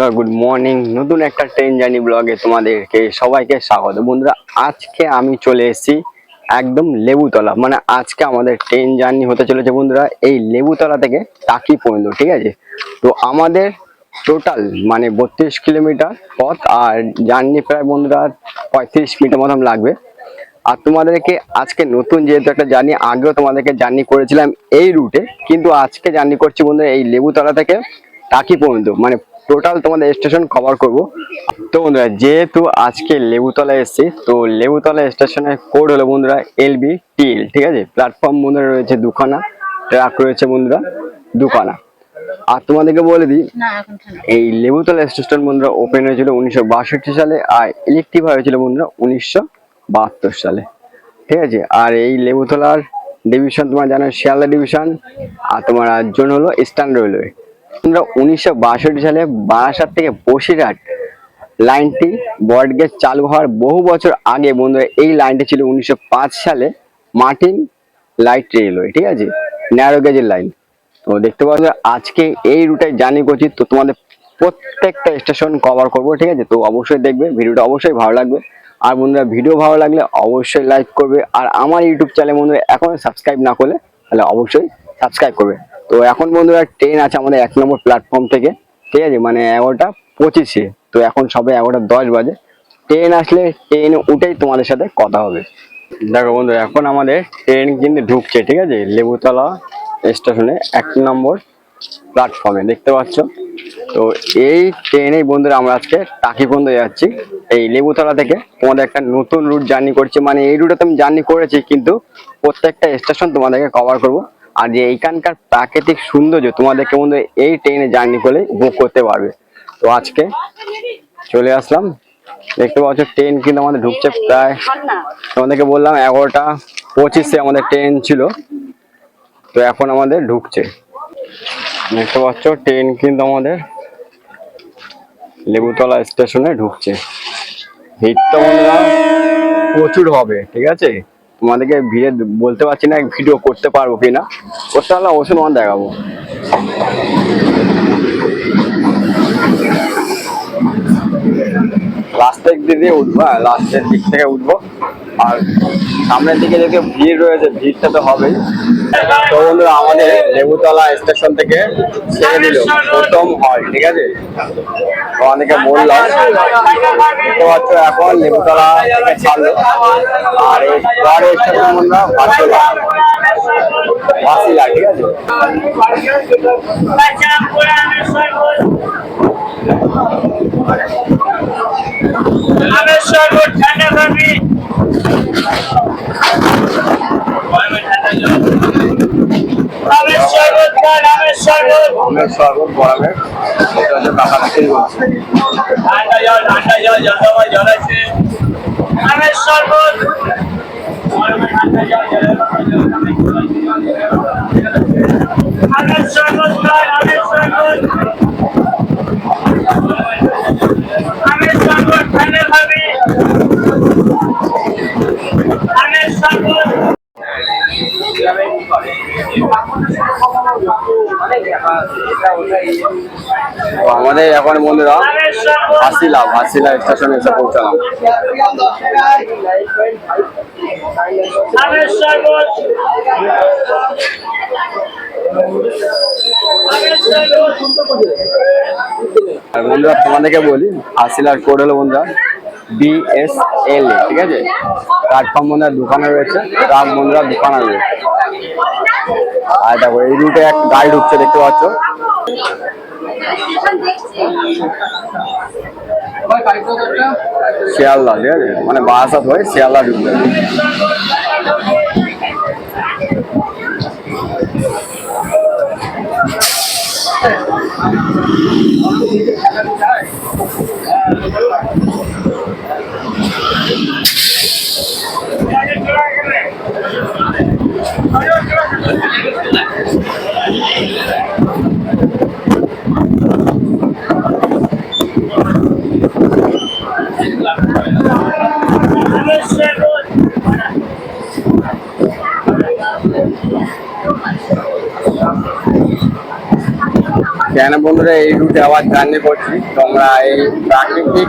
বন্ধুরা good morning নতুন একটা ট্রেন জার্নি ব্লগে তোমাদেরকে সবাইকে স্বাগত। বন্ধুরা, আজকে আমি চলে এসেছি একদম লেবুতলা। মানে আজকে আমাদের ট্রেন জার্নি হতে চলেছে বন্ধুরা, এই লেবুতলা থেকে টাকি পর্যন্ত, ঠিক আছে? তো আমাদের টোটাল মানে বত্রিশ কিলোমিটার পথ, আর জার্নি প্রায় বন্ধুরা পঁয়ত্রিশ মিনিটের মতন লাগবে। আর তোমাদেরকে আজকে নতুন যেহেতু একটা জার্নি আগেও তোমাদেরকে জার্নি করেছিলাম এই রুটে কিন্তু আজকে জার্নি করছি বন্ধুরা এই লেবুতলা থেকে টাকি পর্যন্ত। মানে টোটাল তোমাদের স্টেশন কভার করব। তো বন্ধুরা যেহেতু আজকে লেবুতলা এসেছি তো লেবুতলা স্টেশনের কোড হলো বন্ধুরা এলবি টিএল ঠিক আছে? প্ল্যাটফর্ম বন্ধুরা রয়েছে দুখানা ট্রাক রয়েছে বন্ধুরা দুখানা। আর তোমাদেরকে বলে দিই এই লেবুতলা স্টেশন বন্ধুরা ওপেন হয়েছিল উনিশশো বাষট্টি সালে আর ইলেকট্রিক হয়েছিল বন্ধুরা উনিশশো বাহাত্তর সালে ঠিক আছে? আর এই লেবুতলার ডিভিশন তোমার জানো শিয়ালদা ডিভিশন আর তোমার জোন হলো ইস্টার্ন রেলওয়ে তোমরা উনিশশো সালে বারাসাত থেকে বসিরহাট লাইনটি বটগেজ চালু হওয়ার বহু বছর আগে, বন্ধুরা, এই লাইনটি ছিল উনিশশো পাঁচ সালে মার্টিন লাইট রেলওয়ে, ঠিক আছে? ন্যারো গেজের লাইন। তো দেখতে পাচ্ছ, আজকে এই রুটে জার্নি করছি, তো তোমাদের প্রত্যেকটা স্টেশন কভার করব, ঠিক আছে? তো অবশ্যই দেখবে, ভিডিওটা অবশ্যই ভালো লাগবে। আর বন্ধুরা, ভিডিও ভালো লাগলে অবশ্যই লাইক করবে। আর আমার ইউটিউব চ্যানেল, বন্ধুরা, এখনও সাবস্ক্রাইব না করলে তাহলে অবশ্যই সাবস্ক্রাইব করবে। তো এখন বন্ধুরা ট্রেন আছে আমাদের এক নম্বর প্ল্যাটফর্ম থেকে, ঠিক আছে? মানে এগারোটা পঁচিশে, তো এখন সবে এগারোটা দশ বাজে। ট্রেন আসলে ট্রেনে উঠেই তোমাদের সাথে কথা হবে। দেখো বন্ধু এখন আমাদের ট্রেন কিন্তু ঢুকছে, ঠিক আছে? লেবুতলা স্টেশনে এক নম্বর প্ল্যাটফর্মে দেখতে পাচ্ছ? তো এই ট্রেনেই বন্ধুরা আমরা আজকে টাকি পর্যন্ত যাচ্ছি। এই লেবুতলা থেকে তোমাদের একটা নতুন রুট জার্নি করছি। মানে এই রুটে তো আমি জার্নি করেছি, কিন্তু প্রত্যেকটা স্টেশন তোমাদেরকে কভার করব। আর যে এইখানকার প্রাকৃতিক সৌন্দর্য তোমাদেরকে বন্ধু এই ট্রেনে জার্নি করলে উপভোগ করতে পারবে। তো আজকে চলে আসলাম। দেখতে পাচ্ছ ট্রেন কিন্তু আমাদের ঢুকছে প্রায় তোমাদেরকে বললাম এগারোটা পঁচিশে আমাদের ট্রেন ছিল। তো এখন আমাদের ঢুকছে। দেখতে পাচ্ছ ট্রেন কিন্তু আমাদের লেবুতলা স্টেশনে ঢুকছে। ভিড়টা বন্ধুরা, প্রচুর হবে, ঠিক আছে? তোমাদেরকে ভিড়ে বলতে পারছি না, ভিডিও করতে পারব কিনা করতে পারলে অবশ্যই তোমার দেখাবো। লাস্টের দিক দিয়ে উঠবো হ্যাঁ লাস্টের দিক থেকে উঠবো। আর সামনের দিকে যদি ভিড় রয়েছে, ভিড়টা তো হবেই। তো বন্ধুরা, আমাদের লেবুতলা স্টেশন থেকে ছেড়ে দিল। প্রথম হয়, ঠিক আছে? তো অনেকে বললাম দেখতে পাচ্ছ, এখন লেবুতলা থেকে ছাড়লো। আর পরের স্টেশন বন্ধুরা, বাসিলা। বাসিলা, ঠিক আছে? আমি সর্বোচ্চ ঠান্ডা পাবি আমি সর্বোচ্চ আমি সর্বোচ্চ আমাদের এখন বন্ধুরা হাসিলা হাসিলা স্টেশনে এসে পৌঁছালাম। বন্ধুরা, তোমাদেরকে বলি, হাসিলার কোড হলো বন্ধুরা বিএসএল ঠিক আছে? প্ল্যাটফর্ম বন্ধুরা দোকানে রয়েছে, রাম বন্ধুরা দোকানে রয়েছে। আর দেখো, এই রুটে এক গাড়ি ঢুকছে, দেখতে পাচ্ছ? শিয়ালদা, ঠিক আছে? মানে বারাসাত হয়ে শিয়ালদা ঢুকবে আমি সর্বোচ্চ কেন বন্ধুরা, এই রুটে আবার জার্নি করছি। তোমরা এই প্রাকৃতিক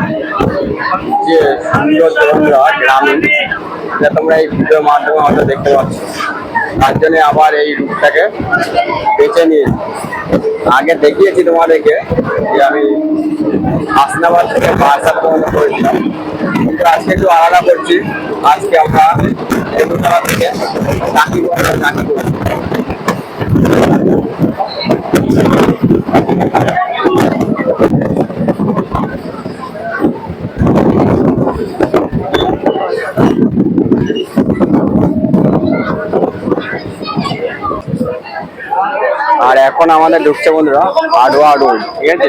যে সুন্দর বন্ধুরা গ্রামীণ সেটা তোমরা এই ভিডিওর মাধ্যমে হয়তো দেখতে পাচ্ছ। তার জন্য আবার এই রুটটাকে বেছে নিয়েছি। আগে দেখিয়েছি তোমাদেরকে যে আমি হাসনাবাদ থেকে বারসাত পর্যন্ত করেছিলাম। কিন্তু আজকে একটু আলাদা করছি। আজকে আমরা এগুতলা থেকে টাকি টাকি করছি। আর এখন আমাদের ঢুকছে বন্ধুরা আডোয়া রোড, ঠিক আছে?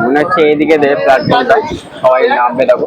মনে হচ্ছে এইদিকে দেবে প্ল্যাটফর্মটা সবাই নামবে দেখো।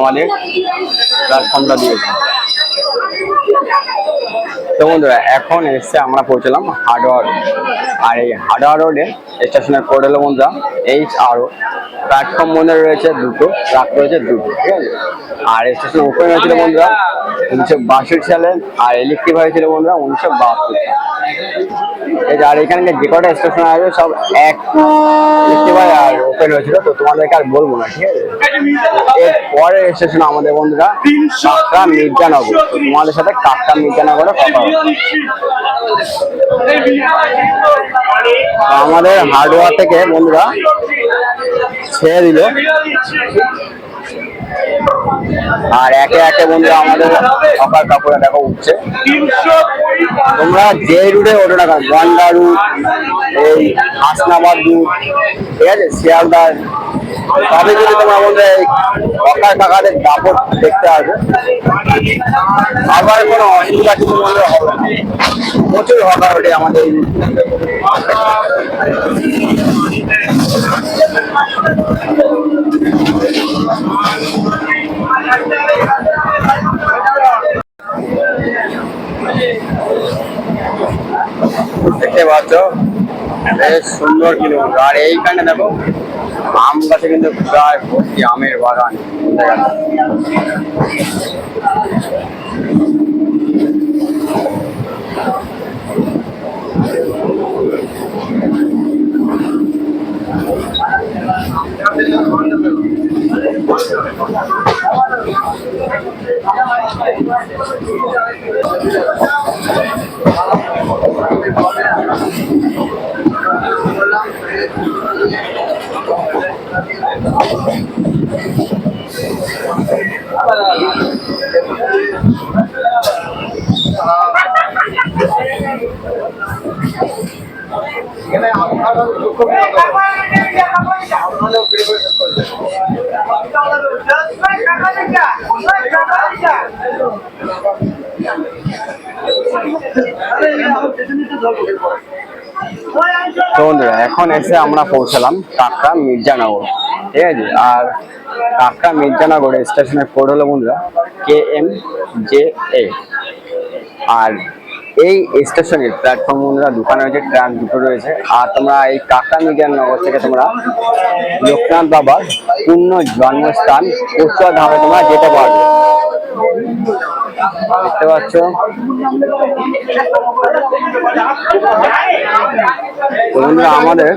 আমাদের প্ল্যাটফর্মটা দিয়েছে তো বন্ধুরা, এখন এসছে আমরা পৌঁছলাম হার্ডওয়ার আর এই হার্ডওয়ার রোডে স্টেশনের কোড হলো বন্ধুরা এইচ আর ও প্ল্যাটফর্ম মনে রয়েছে দুটো ট্রাক রয়েছে দুটো, ঠিক আছে? আর স্টেশন ওপেন হয়েছিল বন্ধুরা, উনিশশো বাষট্টি সালে, আর ইলেকট্রিক হয়েছিল বন্ধুরা, উনিশশো বাহাত্তর আর এখানে যে কটা স্টেশন আছে, সব এক আর ওপেন হয়েছিল, তো তোমাদেরকে আর বলব না, ঠিক আছে? এর পরের স্টেশন আমাদের বন্ধুরা কাকরা মির্জানগর। তোমাদের সাথে কাকরা মির্জানগরে কথা হবে। আমাদের হার্ডওয়ার থেকে বন্ধুরা ছেড়ে দিল। আর একে একে বন্ধুরা আমাদের সকাল কাপড়ে দেখো উঠছে। তোমরা যে রুটে ওঠো না কেন, গন্ডা রুট, এই হাসনাবাদ রুট, ঠিক আছে? শিয়ালদার তবে যদি তোমরা এই অকার কাকাদের দাপট দেখতে আসবে। আবার কোনো অসুবিধা কিছু বন্ধুরা হবে না। প্রচুর হকার ওঠে আমাদের। দেখতে পাচ্ছ? বেশ সুন্দর কিন্তু আর এইখানে দেখো, আম গাছে কিন্তু প্রায় ভর্তি আমের বাগান। দেখা তো বন্ধুরা, এখন এসে আমরা পৌঁছালাম কাকরা মির্জানগর। ঠিক আছে? আর কাকরা মির্জানগর স্টেশনের কোড হলো বন্ধুরা কে এম জে এ আর এই স্টেশনের প্ল্যাটফর্ম বন্ধুরা, দোকান রয়েছে ট্রাক দুটো রয়েছে। আর তোমরা এই কাকরা মির্জানগর থেকে তোমরা লোকনাথ বাবার পূর্ণ জন্মস্থান পশুয়া ধামে তোমরা যেতে পারবে। দেখতে পাচ্ছ। বন্ধুরা, আমাদের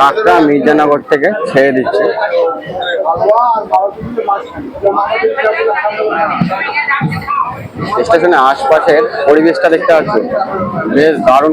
কাকরা মির্জানগর থেকে ছেড়ে দিচ্ছে। স্টেশনের আশপাশের পরিবেশটা দেখতে পাচ্ছ। বেশ দারুণ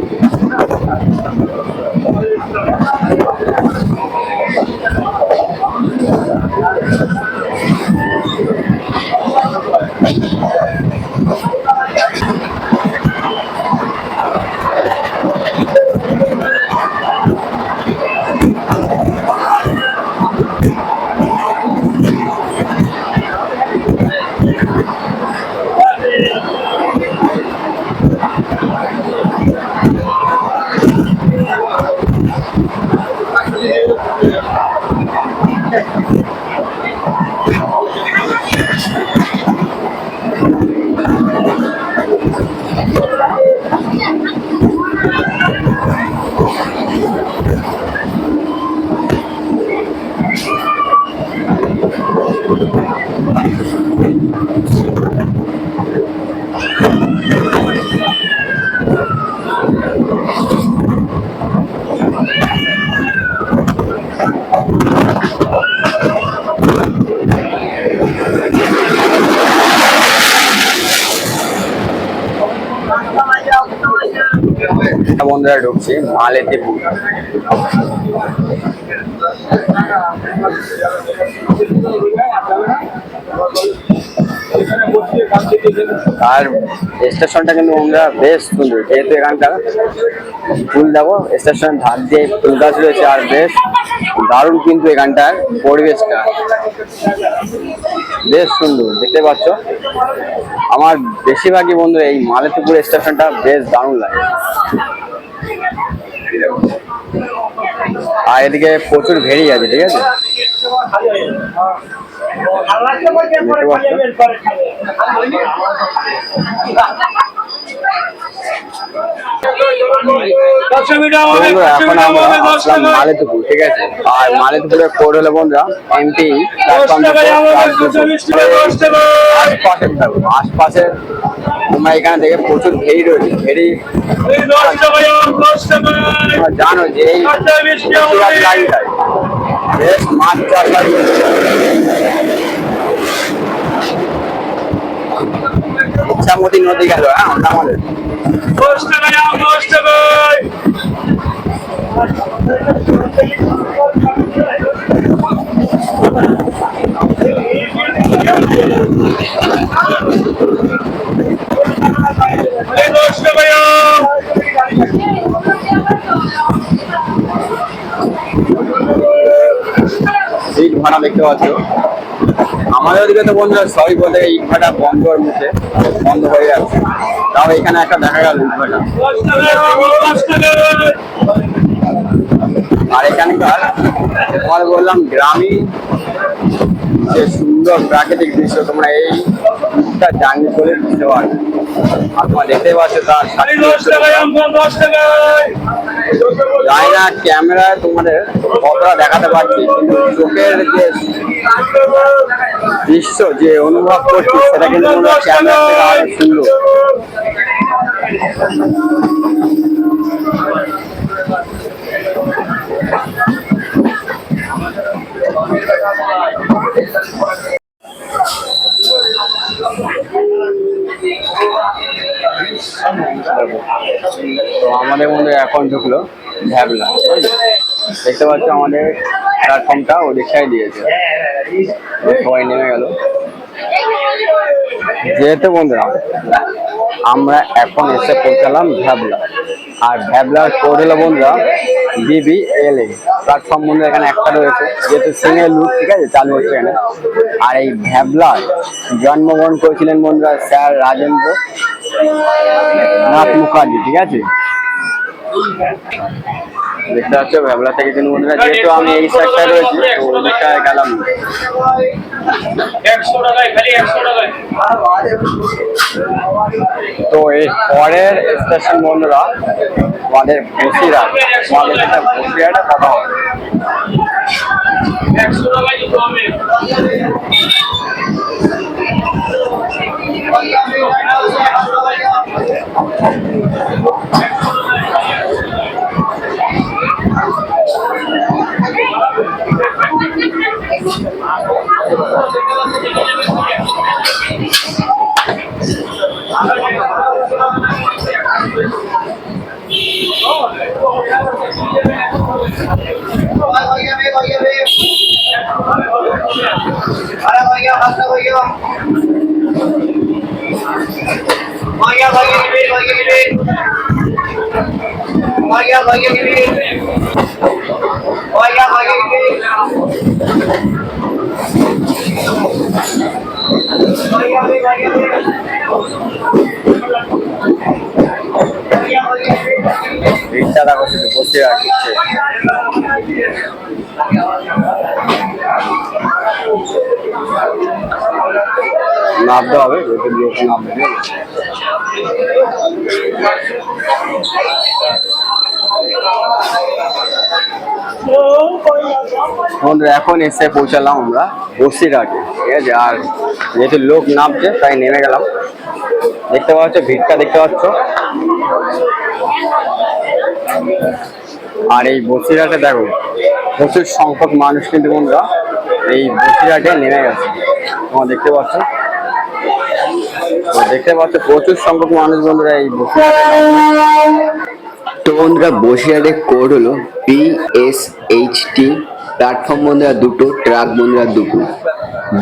বন্ধুরা ঢুকছি মালেতে আর স্টেশনটা কিন্তু বন্ধুরা বেশ সুন্দর, যেহেতু এখানকার ফুল দেখো, স্টেশনের ধার দিয়ে ফুল গাছ রয়েছে আর বেশ দারুণ কিন্তু এখানটার পরিবেশটা। বেশ সুন্দর, দেখতে পাচ্ছ? আমার বেশিরভাগই বন্ধু এই মালেতিপুর স্টেশনটা বেশ দারুণ লাগে। আর এদিকে প্রচুর ভেড়ি আছে ঠিক আছে? এখন আমরা আসলাম মালেতিপুর ঠিক আছে? আর মালেতিপুরের কোড হলো বন্ধুরা আশপাশে আশপাশে তোমরা এখানে থেকে প্রচুর ভেড়ি রয়েছে ভেড়ি জানো যে এই বেশ মাছ চাষ বাড়ি নদী গেল হ্যাঁ আমাদের। ইট ভাড়া দেখতে পাচ্ছ? আমাদের ওদিকে তো বন্ধুরা সবই বলে ইটভাটা বন্ধ বন্ধর মুখে, বন্ধ হয়ে যাচ্ছে তাও এখানে একটা দেখা গেল ইটভাটা আর এখানকার তোমার বললাম গ্রামীণ যে সুন্দর প্রাকৃতিক দৃশ্য তোমরা এই ট্যুরটা জার্নি করে দিতে পারবে আর তোমরা দেখতে পাচ্ছ তার সাথে না? ক্যামেরায় তোমাদের কতটা দেখাতে পারছি কিন্তু চোখের যে দৃশ্য যে অনুভব করছি সেটা কিন্তু তোমরা ক্যামেরা থেকে আরও সুন্দর তো আমাদের মধ্যে এখন ঢুকলো ভ্যাবলা দেখতে পাচ্ছ আমাদের প্ল্যাটফর্মটা ওদিক সাইড দিয়েছে। সবাই নেমে গেল। যেহেতু বন্ধুরা, আমরা এখন এসে পৌঁছালাম ভ্যাবলা আর ভ্যাবলার কোড হলো বন্ধুরা বিবি এল এ প্ল্যাটফর্ম বন্ধু এখানে একটা রয়েছে, যেহেতু সিঙ্গেল লুট ঠিক আছে, চালু হচ্ছে এখানে। আর এই ভ্যাবলায় জন্মগ্রহণ করেছিলেন বন্ধুরা স্যার রাজেন্দ্র নাথ মুখার্জি, ঠিক আছে? দেখতে পাচ্ছ ভ্যাবলা থেকে কিন্তু বন্ধুরা যেহেতু আমি এই সাইডটায় রয়েছি তো গেলাম খালি একশো টাকায়। তো এই পরের স্টেশন বন্ধুরা আমাদের বসিরহাট। আমাদের সাথে বসিরহাটে কথা হবে। একশো টাকায় Maya bagi gini, bagi gini. Maya bagi gini. Maya bagi gini. রিক্সা দেখো শুধু বসিরহাট ঢুকছে নামতে হবে বন্ধুরা এখন এসে পৌঁছালাম আমরা বসিরহাটে, ঠিক আছে? আর যেহেতু লোক নামছে, তাই নেমে গেলাম। দেখতে পাওয়া পাচ্ছ, ভিড়টা দেখতে পাচ্ছ। আর এই বসিরহাটে দেখো, প্রচুর সংখ্যক মানুষ কিন্তু বন্ধুরা। এই বসিরহাটে নেমে গেছে। তোমরা দেখতে পাচ্ছ? দেখতে পাচ্ছ প্রচুর সংখ্যক মানুষ বন্ধুরা এই তো বন্ধুরা বসিরহাটের কোড হলো P S H T platform বন্ধুরা দুটো ট্রাক বন্ধুরা দুটো।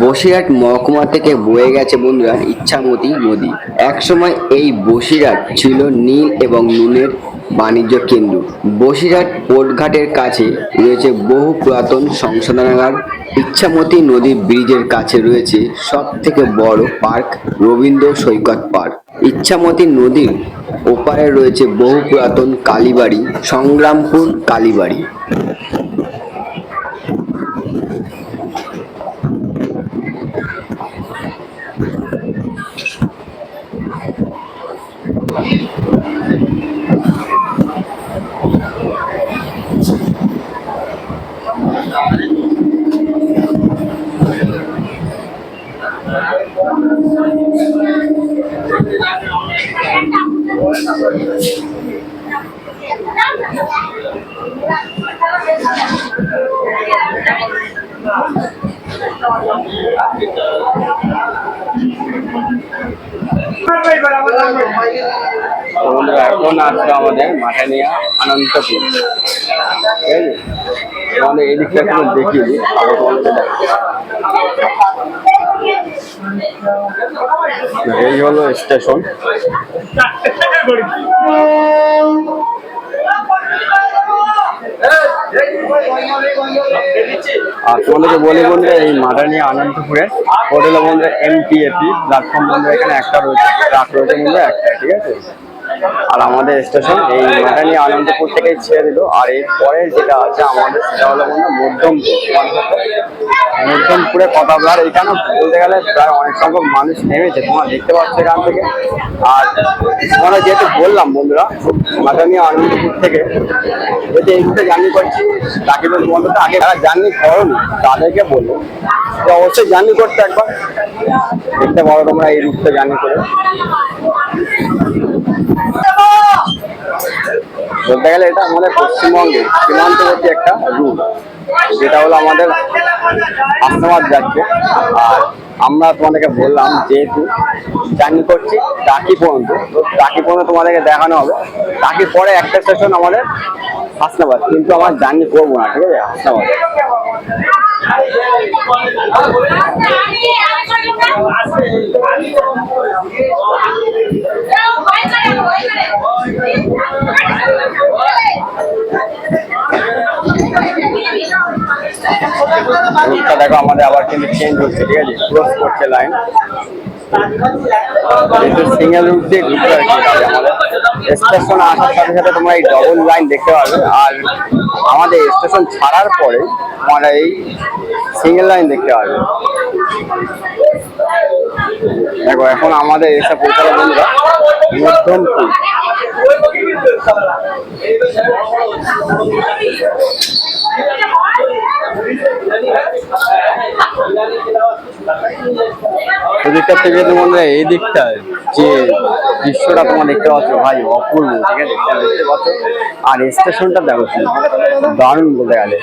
বসিরহাট মহকুমা থেকে বয়ে গেছে বন্ধুরা ইচ্ছামতি নদী। একসময় এই বসিরহাট ছিল নীল এবং নুনের বাণিজ্য কেন্দ্র। বসিরহাট পোর্টঘাটের কাছে রয়েছে বহু পুরাতন সংশোধনাগার। ইচ্ছামতি নদী ব্রিজের কাছে রয়েছে সব থেকে বড় পার্ক রবীন্দ্র সৈকত পার্ক। ইচ্ছামতি নদীর ওপারে রয়েছে বহু পুরাতন কালীবাড়ি, সংগ্রামপুর কালীবাড়ি। এখন আসছে আমাদের মাঠে নিয়ে আনন্দপুর ঠিক আছে আমাদের তোমাদের দেখাবো। এই হলো স্টেশন। আর তোমাদেরকে বলি বন্ধুরা এই মাদানি আনন্দপুরে হোটেল বন্ধুরা এমপিএপি প্ল্যাটফর্ম বন্ধুরা এখানে একটা রয়েছে ট্রাক রয়েছে বন্ধুরা একটা, ঠিক আছে? আর আমাদের স্টেশন এই মাদানি আনন্দপুর থেকেই ছেড়ে দিল। আর এর পরে যেটা আছে আমাদের, সেটা হলো বন্ধু মধ্যমপুর, মধ্যমপুরে। কথা বলার এখানে বলতে গেলে প্রায় অনেক সংখ্যক মানুষ নেমেছে, তোমরা দেখতে পাচ্ছ এখান থেকে। আর তোমরা যেহেতু বললাম বন্ধুরা, মাদানি আনন্দপুর থেকে, যদি এই রুটে জার্নি করছি, তাকে তো তোমাদের আগে যারা জার্নি করনি, তাদেরকে বলব। তো অবশ্যই জার্নি করতে একবার। দেখতে পারো তোমরা এই রুটটা জার্নি করে। বলতে গেলে এটা আমাদের পশ্চিমবঙ্গের সীমান্তবর্তী একটা রুট যেটা হলো আমাদের হাসনাবাদ যাচ্ছে। আর আমরা তোমাদেরকে বললাম যেহেতু জার্নি করছি টাকি পর্যন্ত, তো টাকি পর্যন্ত তোমাদেরকে দেখানো হবে। টাকির পরে একটা স্টেশন আমাদের হাসনাবাদ কিন্তু আমার জার্নি করব না ঠিক আছে? হাসনাবাদ দেখো আমাদের আবার কিন্তু চেঞ্জ হচ্ছে ঠিক আছে? ক্রস করছে লাইন সিঙ্গেল রুট দিয়ে ঘুরতে আর স্টেশন আসার সাথে সাথে তোমরা এই ডবল লাইন দেখতে পাবে। আর আমাদের স্টেশন ছাড়ার পরে তোমরা এই সিঙ্গেল লাইন দেখতে পাবে। দেখো, এখন আমাদের এসে পৌঁছালো বন্ধুরা। মধ্যমপুর। এদিকটা থেকে তো এই দিকটা যে দৃশ্যটা তোমরা দেখতে পাচ্ছ, ভাই, অপূর্ব, ঠিক আছে? দেখতে পাচ্ছ। আর স্টেশনটা দেখো দারুণ বলতে গেলে।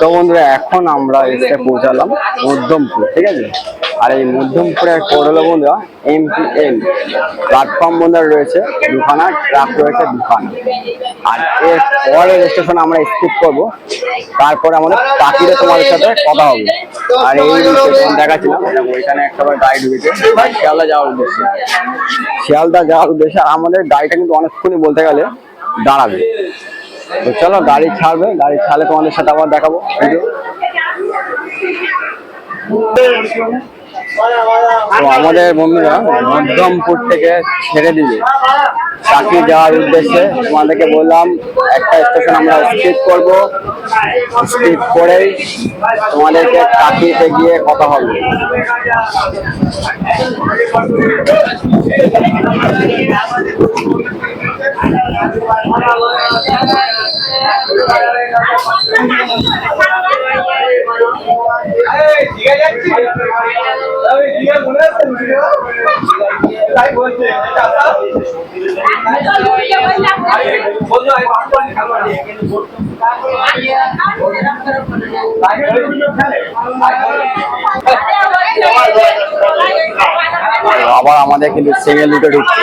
তো বন্ধুরা, এখন আমরা এসে পৌঁছালাম মধ্যমপুর, ঠিক আছে? আর এই মধ্যমপুরের কোড হলো বন্ধুরা এমপিএন প্ল্যাটফর্ম বন্ধুরা রয়েছে, দুখানা ট্রাক রয়েছে, দুখানা। আর এর পরে স্টেশন আমরা স্কিপ করব। তারপরে আমাদের পাখিরে তোমাদের সাথে কথা হবে। আর এই স্টেশন দেখাচ্ছিলাম, দেখো, এখানে একটা গাড়ি ঢুকেছে শিয়ালদা যাওয়ার উদ্দেশ্যে। শিয়ালদা যাওয়ার উদ্দেশ্যে আমাদের গাড়িটা কিন্তু অনেকক্ষণই বলতে গেলে দাঁড়াবে। তো চলো, গাড়ি ছাড়বে, গাড়ি ছাড়লে তোমাদের সাথে আবার দেখাবো। ভিডিও তো আমাদের বন্ধুরা মধ্যমপুর থেকে ছেড়ে দিবে। চাকরি যাওয়ার উদ্দেশ্যে তোমাদেরকে বললাম, একটা স্টেশন আমরা স্কিপ করব। স্কিপ করেই তোমাদেরকে চাকরিতে গিয়ে কথা হবে। আবার আমাদের কিন্তু সিঙ্গেল রুটে ঢুকছে।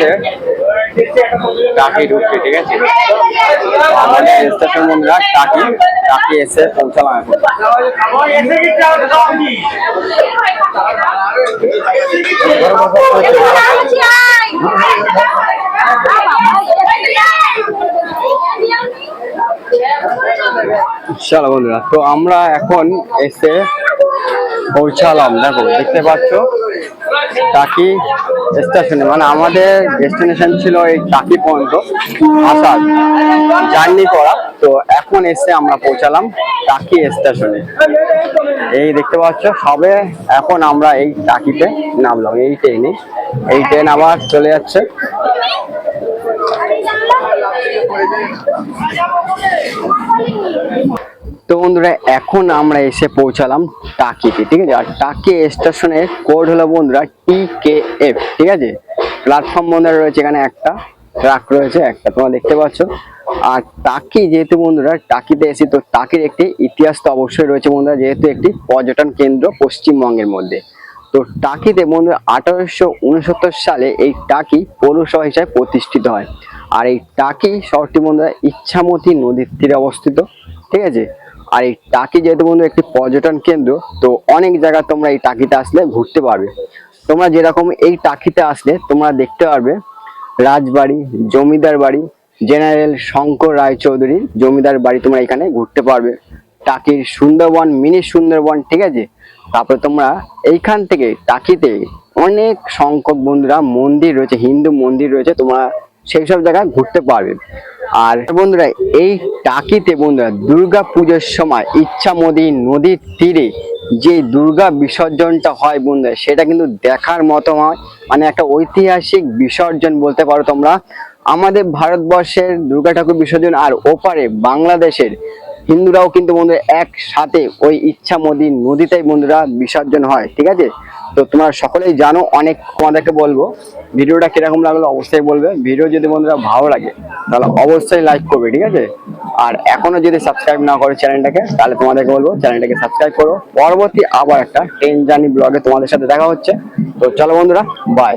আমাদের টাকি ঢুকছে ঠিক আছে? আমাদের স্টেশন বন্ধুরা, টাকি টাকি এসে পৌঁছালাম চলো বন্ধুরা, তো আমরা এখন এসে পৌঁছালাম। দেখো, দেখতে পাচ্ছ? টাকি স্টেশনে মানে আমাদের ডেস্টিনেশন ছিল এই টাকি পর্যন্ত, আসার জার্নি করা। তো এখন এসে আমরা পৌঁছালাম টাকি স্টেশনে এই দেখতে পাচ্ছ, সবে এখন আমরা এই টাকিতে নামলাম, এই ট্রেনে এই। ট্রেন আবার চলে যাচ্ছে। তো বন্ধুরা, এখন আমরা এসে পৌঁছালাম টাকিতে, ঠিক আছে? আর টাকি স্টেশনের কোড হলো বন্ধুরা টি কে এফ ঠিক আছে? প্ল্যাটফর্ম বন্ধুরা রয়েছে এখানে একটা ট্রাক রয়েছে একটা, তোমরা দেখতে পাচ্ছ। আর টাকি যেহেতু বন্ধুরা, টাকিতে এসে, তো টাকির একটি ইতিহাস তো অবশ্যই রয়েছে বন্ধুরা, যেহেতু একটি পর্যটন কেন্দ্র পশ্চিমবঙ্গের মধ্যে। তো টাকিতে বন্ধুরা, আঠারোশো উনসত্তর সালে এই টাকি পৌরসভা হিসাবে প্রতিষ্ঠিত হয়। আর এই টাকি শহরটি বন্ধুরা, ইচ্ছামতি নদীর তীরে অবস্থিত, ঠিক আছে? আর এই টাকি যেহেতু বন্ধু একটি পর্যটন কেন্দ্র, তো অনেক জায়গা তোমরা এই টাকিতে আসলে ঘুরতে পারবে। তোমরা যেরকম এই টাকিতে আসলে তোমরা দেখতে পারবে রাজবাড়ি, জমিদার বাড়ি, জেনারেল শঙ্কর রায়চৌধুরীর জমিদার বাড়ি তোমরা এখানে ঘুরতে পারবে। টাকির সুন্দরবন, মিনি সুন্দরবন, ঠিক আছে? তারপরে তোমরা এইখান থেকে টাকিতে অনেক সংখ্যক বন্ধুরা মন্দির রয়েছে, হিন্দু মন্দির রয়েছে, তোমরা সেই সব জায়গায় ঘুরতে পারবে। আর বন্ধুরা, এই টাকিতে বন্ধুরা, দুর্গা পুজোর সময় ইচ্ছামতি নদীর তীরে যে দুর্গা বিসর্জনটা হয় বন্ধুরা, সেটা কিন্তু দেখার মতো হয়। মানে একটা ঐতিহাসিক বিসর্জন বলতে পারো তোমরা। আমাদের ভারতবর্ষের দুর্গা ঠাকুর বিসর্জন আর ওপারে বাংলাদেশের হিন্দুরাও কিন্তু বন্ধুরা একসাথে ওই ইচ্ছা ইচ্ছামতি নদীতেই বন্ধুরা বিসর্জন হয়, ঠিক আছে? তো তোমরা সকলেই জানো অনেক তোমাদেরকে বলব। ভিডিওটা কীরকম লাগল অবশ্যই বলবে। ভিডিও যদি বন্ধুরা ভালো লাগে, তাহলে অবশ্যই লাইক করবে, ঠিক আছে? আর এখনও যদি সাবস্ক্রাইব না করো চ্যানেলটাকে, তাহলে তোমাদেরকে বলব চ্যানেলটাকে সাবস্ক্রাইব করো। পরবর্তী আবার একটা ট্রেন জার্নি ব্লগে তোমাদের সাথে দেখা হচ্ছে। তো চলো বন্ধুরা বাই